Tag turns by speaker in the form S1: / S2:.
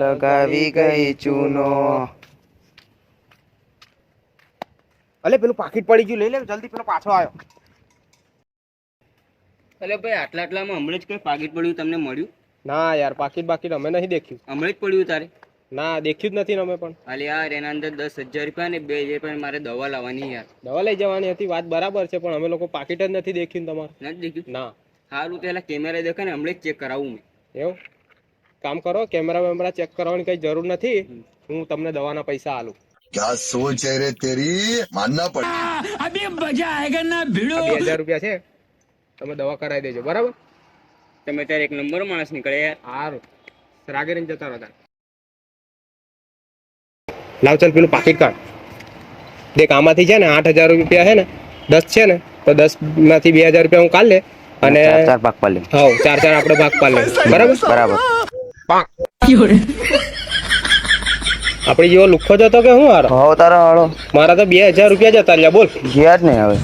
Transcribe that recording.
S1: લગાવી ગઈ ચૂનો.
S2: અલે પેલું પાકીટ પડી ગયું લઈ લે જલ્દી પેલો પાછો આવ્યો.
S1: અલે ભાઈ આટલા આટલામાં હમણાં જ કઈ પાકીટ પડ્યું તમને મળ્યું?
S2: ના યાર પાકીટ બાકીટ અમે નહીં દેખ્યું.
S1: હમણાં જ પડ્યું તારે?
S2: ના દેખ્યું જ નથી અમે પણ.
S1: અલે યાર એના અંદર દસ હજાર રૂપિયા ને બે હજાર રૂપિયા મારે દવા લાવવાની યાર.
S2: દવા લઈ જવાની હતી વાત બરાબર છે પણ અમે લોકો પાકીટ જ નથી દેખ્યું તમારે.
S1: નથી દેખ્યું?
S2: ના.
S1: સારું પેલા કેમેરા દેખાય ને હમણાં જ ચેક કરાવું મેં.
S2: એવું? કામ કરો કેમેરા વેમેરા ચેક કરવાની કઈ જરૂર નથી હું તમને દવાના પૈસા આલું
S3: क्या सोच है रे तेरी मानना पड़ेगा
S2: આ બે હજાર રૂપિયા છે તમે દવા કરાવી દેજો બરાબર
S1: તમે ત્યારે એક નંબર માણસ નીકળે યાર
S2: સારું રાગે રહીને જતા રહો લાવ ચાલ પેલું પાકીટ કાઢ દેખ આમાંથી છે ને આઠ હજાર રૂપિયા છે ને દસ છે ને તો દસ માંથી બે હજાર રૂપિયા હું કાઢ લે અને
S1: ચાર પાક પાલે
S2: હા ચાર ચાર આપણે ભાગ પાડ લે બરાબર
S1: બરાબર
S2: આપડી જેવો લુખો જ હતો કે હું હારો?
S1: હો તારો હાળો
S2: મારા તો બે હજાર રૂપિયા જતા રહ્યા બોલ.
S1: ગયા જ નહીં હવે.